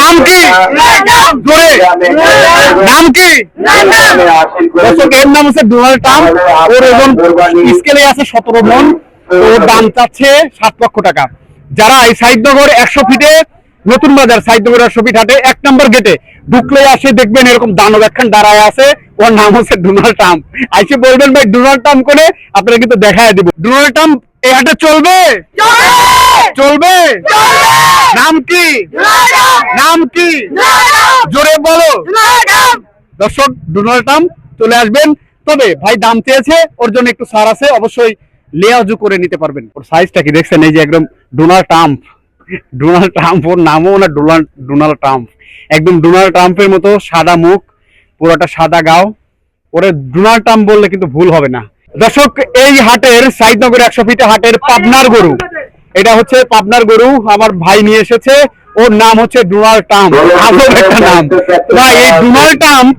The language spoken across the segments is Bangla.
নাম কি? জোরে। নাম কি? দর্শক এর নাম হচ্ছে ডোনাল্ড ট্রাম্প। ওর ওজন স্কেলে আছে সতেরো মন। ওর দাম চাচ্ছে সাত লক্ষ টাকা। যারা এই সাহিত্যনগর একশো ফিটে নতুন বাজার সাহিত্যনগর একশো ফিট হাটে এক নম্বর গেটে ঢুকলে আসে দেখবেন এরকম দানব একখান দাঁড়ায় আছে। ওর নাম হচ্ছে ডোনাল্ড ট্রাম্প। আইসে বলবেন ভাই ডোনাল্ড ট্রাম্প করে আপনারা কিন্তু দেখায় দিব। ডোনাল্ড ট্রাম্প এই হাটে চলবে! চলবে? নাম কি? নাম কি? জোরে বলো। দর্শক ডোনাল্ড ট্রাম্প চলে আসবেন। তবে ভাই দাম চেয়েছে ওর জন্য একটু সার আছে অবশ্যই লেয়াজু করে নিতে পারবেন। ওর সাইজটা কি দেখছেন? এই যে একদম ডোনাল্ড ট্রাম্প। ডোনাল্ড ট্রাম্প ওর নামও না ডোনাল্ড ডোনাল্ড ট্রাম্প। একদম ডোনাল্ড ট্রাম্পের মতো সাদা মুখ পুরোটা সাদা গাও। ওরে ডোনাল্ড ট্রাম্প বললে কিন্তু ভুল হবে না। দর্শক এই হাটের সাইদনগর একশো ফিটে হাটের পাবনার গরু। এটা হচ্ছে পাবনার গরু আমার ভাই নিয়ে এসেছে। ওর নাম হচ্ছে ডোনাল্ড ট্রাম্প আজব একটা নাম। ভাই এই ডোনাল্ড ট্রাম্প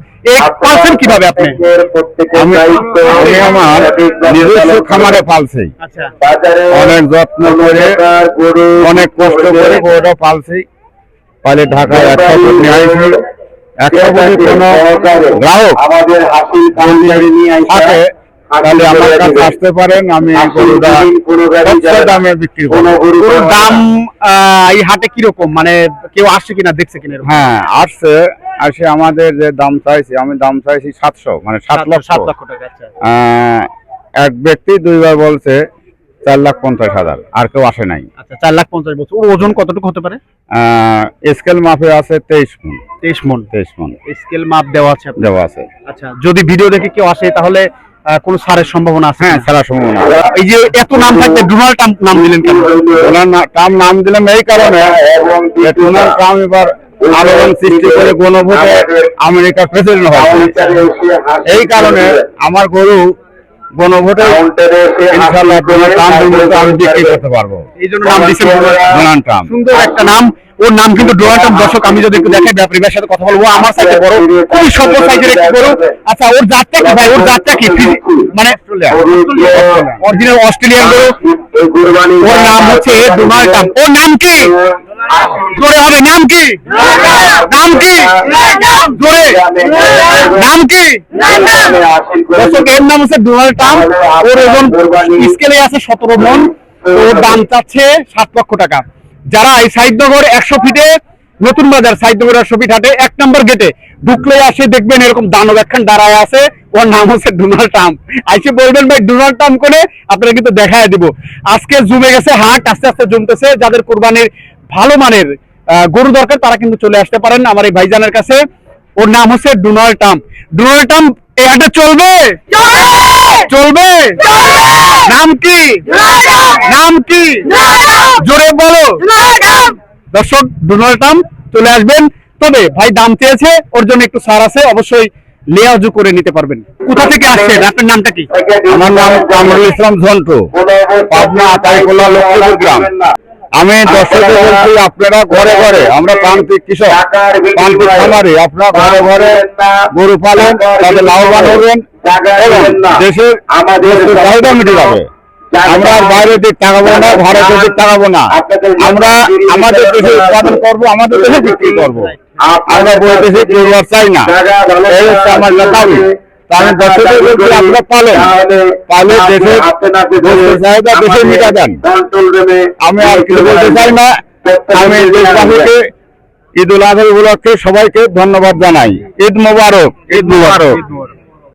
কীভাবে আপনি? আমি আমি আমার নিজস্ব খামারে পালছি আচ্ছা। অনেক যত্ন করে অনেক কষ্ট করে গরুটা পালছি পালে ঢাকায় নিয়ে একশো ফুটে কোনো গ্রাহক আমাদের হাসির থাকে তাহলে আমার কাছে আসতে পারেন আমি দামে বিক্রি করব দাম এই হাটে কীরকম? মানে কেউ আসছে কিনা দেখছে কিনা হ্যাঁ আসছে আসে আমাদের যে দাম চাইছি আমি দাম চাইছি সাতশো মানে সাত লক্ষ। সাত লক্ষ টাকা আচ্ছা। এক ব্যক্তি দুইবার বলছে চার লাখ পঞ্চাশ হাজার আর কেউ আসে নাই। আচ্ছা চার লাখ পঞ্চাশ বছর ওজন কতটুকু হতে পারে? আহ, স্কেল মাপে আছে তেইশ মন। তেইশ মন। তেইশ মন। স্কেল মাপ দেওয়া আছে দেওয়া আছে। আচ্ছা যদি ভিডিও দেখে কেউ আসে তাহলে কোনো সারের সম্ভাবনা আছে হ্যাঁ কিনা? সারা সম্ভাবনা এই যে এত নাম থাকতে ডোনাল্ড ট্রাম্প নাম দিলেন কেন? না- ট্রাম্প নাম দিলাম এই কারণে। ডোনাল্ড ট্রাম্প এবার আলোড়ন সৃষ্টি করে গণভোটে আমেরিকার প্রেসিডেন্ট হয় এই কারণে আমার গরু গণভোটে ইনশাল্লাহ ডোনাল্ড ট্রাম্পের মতো আমি বিক্রি করতে পারব। এই জন্য নাম দিয়েছেন ডোনাল্ড ট্রাম্প। সুন্দর একটা নাম। ওর নাম কিন্তু ডোনাল্ড ট্রাম্প। দর্শক, আমি যদি একটু দেখাই সাথে কথা বলব আমার সাথে বড়, খুবই সাইজের আচ্ছা ওর জাতটা কি ভাই? ওর জাতটা কি? মানে অরিজিনাল অস্ট্রেলিয়ান গরু ওর নাম হচ্ছে ডোনাল্ড ট্রাম্প। ওর নাম কি? জোরে হবে। নাম কি? নাম কি? জোরে। নাম কি? দর্শক, এর নাম হচ্ছে ডোনাল্ড ট্রাম্প। ওর ওজন স্কেলে আছে সতেরো মন। ওর দাম চাচ্ছে সাত লক্ষ টাকা। যারা এই সাহিত্যনগর একশো ফিটে নতুন বাজার সাহিত্যনগর একশো ফিট হাটে এক নম্বর গেটে ঢুকলে আসে দেখবেন এরকম দানব একখান দাঁড়ায় আছে। ওর নাম হচ্ছে ডোনাল্ড ট্রাম্প। আইসে বলবেন ভাই ডোনাল্ড ট্রাম্প করে আপনারা কিন্তু দেখায় দিব। আজকে জমে গেছে হাট আস্তে আস্তে জমতেছে। যাদের কোরবানির ভালো মানের গরু দরকার তারা কিন্তু চলে আসতে পারেন আমার এই ভাইজানের কাছে। ওর নাম হচ্ছে ডোনাল্ড ট্রাম্প। ডোনাল্ড ট্রাম্প এই হাটে চলবে? চলবে। নাম কি? নাম কি? দর্শক ডোনাল্ড ট্রাম্প চলে আসবেন। তবে ভাই দাম চেয়েছে ওর জন্য একটু ছাড় আছে অবশ্যই লেয়াজু করে নিতে পারবেন। কোথা থেকে আসছেন? আপনার নামটা কি? আমার নাম কামরুল ইসলাম ঝন্টু। পাবনা আতাইকোলা লক্ষ্মীপুর গ্রাম। আমি দর্শকদের বলছি আপনারা ঘরে ঘরে আমরা প্রান্তিক কৃষক প্রান্তিক খামারি আপনারা ঘরে ঘরে গরু পালেন তাদের লাভবান হবেন এবং দেশের আমাদের চাহিদা মিটে যাবে আমরা দিক তাকাবো না। ভারতের দিক তাকাবো না আমরা আমাদের দেশে উৎপাদন করব আমাদের দেশে বিক্রি করব। আমরা চাই না। এই হচ্ছে আমার আমি দর্শকদের বলছি আপনারা পালেন। পালে দেশের দেশের চাহিদা দেশে মিটা দেন। আমি আর কিছু বলতে চাই না। আমি দেশবাসীকে ঈদ উল আজহা উপলক্ষে সবাইকে ধন্যবাদ জানাই। ঈদ মোবারক ঈদ মোবারক।